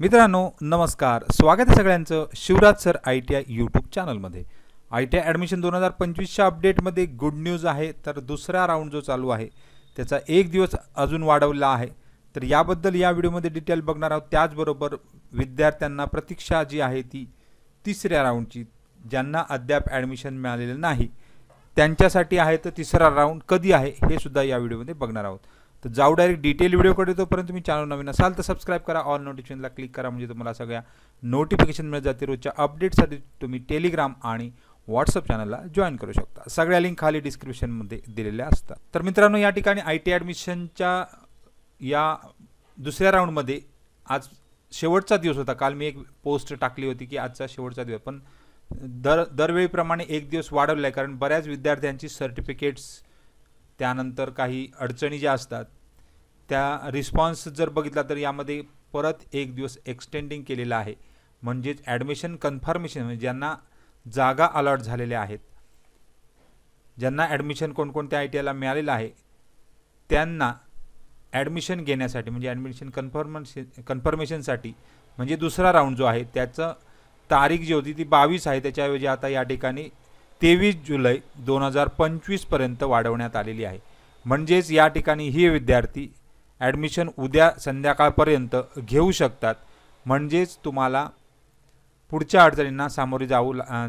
मित्रांनो नमस्कार. स्वागत आहे सगळ्यांचं Shivraj sir I T I YouTube चॅनलमध्ये आय टी आय ॲडमिशन दोन हजार पंचवीसच्या अपडेटमध्ये गुड न्यूज आहे तर दुसरा राऊंड जो चालू आहे त्याचा एक दिवस अजून वाढवला आहे. तर याबद्दल या व्हिडिओमध्ये डिटेल बघणार आहोत. त्याचबरोबर विद्यार्थ्यांना प्रतीक्षा जी आहे ती तिसऱ्या राऊंडची ज्यांना अद्याप ॲडमिशन मिळालेलं नाही. त्यांच्यासाठी आहे तर तिसरा राऊंड कधी आहे हे सुद्धा या व्हिडिओमध्ये बघणार आहोत. तर जाऊ डायरेक्ट डिटेल व्हिडिओकडे तोपर्यंत तुम्ही चॅनल नवीन असाल तर सबस्क्राईब करा ऑल नोटिफिकेशनला क्लिक करा म्हणजे तुम्हाला सगळ्या नोटिफिकेशन मिळत जाते रोजच्या अपडेटसाठी तुम्ही टेलिग्राम आणि व्हॉट्सअप चॅनलला जॉईन करू शकता. सगळ्या लिंक खाली डिस्क्रिप्शनमध्ये दिलेल्या असतात. तर मित्रांनो या ठिकाणी आय टी ॲडमिशनच्या या दुसऱ्या राऊंडमध्ये आज शेवटचा दिवस होता. काल मी एक पोस्ट टाकली होती की आजचा शेवटचा दिवस. पण दर दरवेळीप्रमाणे एक दिवस वाढवला आहे कारण बऱ्याच विद्यार्थ्यांची सर्टिफिकेट्स त्यानंतर काही अडचणी ज्या असतात त्या रिस्पॉन्स जर बघितला तर यामध्ये परत एक दिवस एक्सटेंडिंग केलेला आहे. म्हणजेच ॲडमिशन कन्फर्मेशन म्हणजे ज्यांना जागा अलॉट झालेल्या आहेत ज्यांना ॲडमिशन कोणकोणत्या आय टी आयला मिळालेलं आहे त्यांना ॲडमिशन घेण्यासाठी म्हणजे ॲडमिशन कन्फर्मेशन कन्फर्मेशनसाठी म्हणजे दुसरा राऊंड जो आहे त्याचं तारीख जी होती ती बावीस आहे. त्याच्याऐवजी आता या ठिकाणी तेवीस जुलै दोन हजार पंचवीसपर्यंत वाढवण्यात आलेली आहे. म्हणजेच या ठिकाणी ही विद्यार्थी ॲडमिशन उद्या संध्याकाळपर्यंत घेऊ शकतात. म्हणजेच तुम्हाला पुढच्या अडचणींना सामोरे जाऊ ला-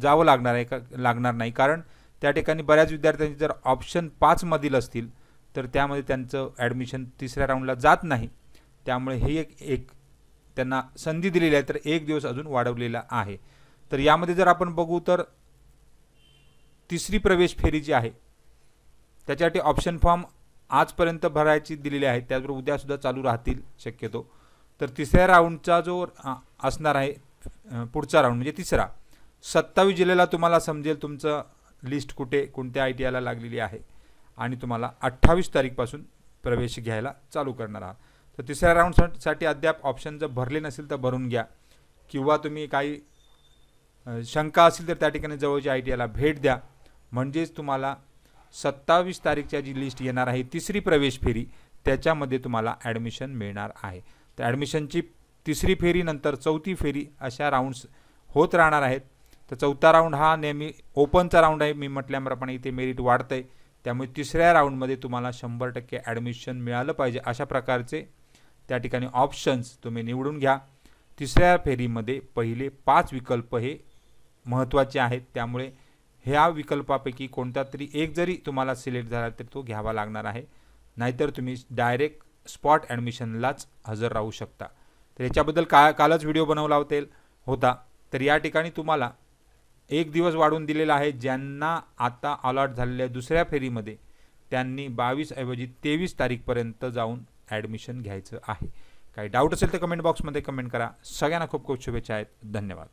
जावं लागणार आहे का लागणार नाही. कारण त्या ठिकाणी बऱ्याच विद्यार्थ्यांचे जर ऑप्शन पाचमधील असतील तर त्यामध्ये त्यांचं ॲडमिशन तिसऱ्या राऊंडला जात नाही. त्यामुळे हे एक एक त्यांना संधी दिलेली आहे तर एक दिवस अजून वाढवलेला आहे. तर यामध्ये जर आपण बघू तर तिसरी प्रवेश फेरी जी आहे त्याच्यासाठी ऑप्शन फॉर्म आजपर्यंत भरायची दिलेली आहे. त्याचबरोबर उद्यासुद्धा चालू राहतील शक्यतो. तर तिसऱ्या राऊंडचा जो असणार आहे पुढचा राऊंड म्हणजे तिसरा. सत्तावीस जिल्ह्याला तुम्हाला समजेल तुमचं लिस्ट कुठे कोणत्या आय टी आयला लागलेली आहे. आणि तुम्हाला अठ्ठावीस तारीखपासून प्रवेश घ्यायला चालू करणार आहात. तर तिसऱ्या राऊंडसाठी अद्याप ऑप्शन जर भरले नसेल तर भरून घ्या. किंवा तुम्ही काही शंका असेल तर त्या ठिकाणी जवळच्या आय टी आयला भेट द्या. म्हणजेच तुम्हाला सत्तावीस तारीखच्या जी लिस्ट येणार आहे तिसरी प्रवेश फेरी त्याच्यामध्ये तुम्हाला ॲडमिशन मिळणार आहे. तर ॲडमिशनची तिसरी फेरी नंतर चौथी फेरी अशा राऊंड्स होत राहणार आहेत. तर चौथा राऊंड हा नेहमी ओपनचा राऊंड आहे. मी म्हटल्याप्रमाणे इथे मेरिट वाढतं आहे त्यामुळे तिसऱ्या राऊंडमध्ये तुम्हाला शंभर टक्के ॲडमिशन मिळालं पाहिजे अशा प्रकारचे त्या ठिकाणी ऑप्शन्स तुम्ही निवडून घ्या. तिसऱ्या फेरीमध्ये पहिले पाच विकल्प हे महत्त्वाचे आहेत. त्यामुळे ह्या विकल्पापैकी कोणता तरी एक जरी तुम्हाला सिलेक्ट झाला तर तो घ्यावा लागणार आहे. नाहीतर तुम्ही डायरेक्ट स्पॉट ॲडमिशनलाच हजर राहू शकता. तर याच्याबद्दल का कालच व्हिडिओ बनवला होते होता. तर या ठिकाणी तुम्हाला एक दिवस वाढवून दिलेला आहे ज्यांना आता अलॉट झालेल्या दुसऱ्या फेरीमध्ये त्यांनी बावीस ऐवजी तेवीस तारीखपर्यंत जाऊन ॲडमिशन घ्यायचं आहे. काही डाऊट असेल तर कमेंट बॉक्समध्ये कमेंट करा. सगळ्यांना खूप खूप शुभेच्छा आहेत. धन्यवाद.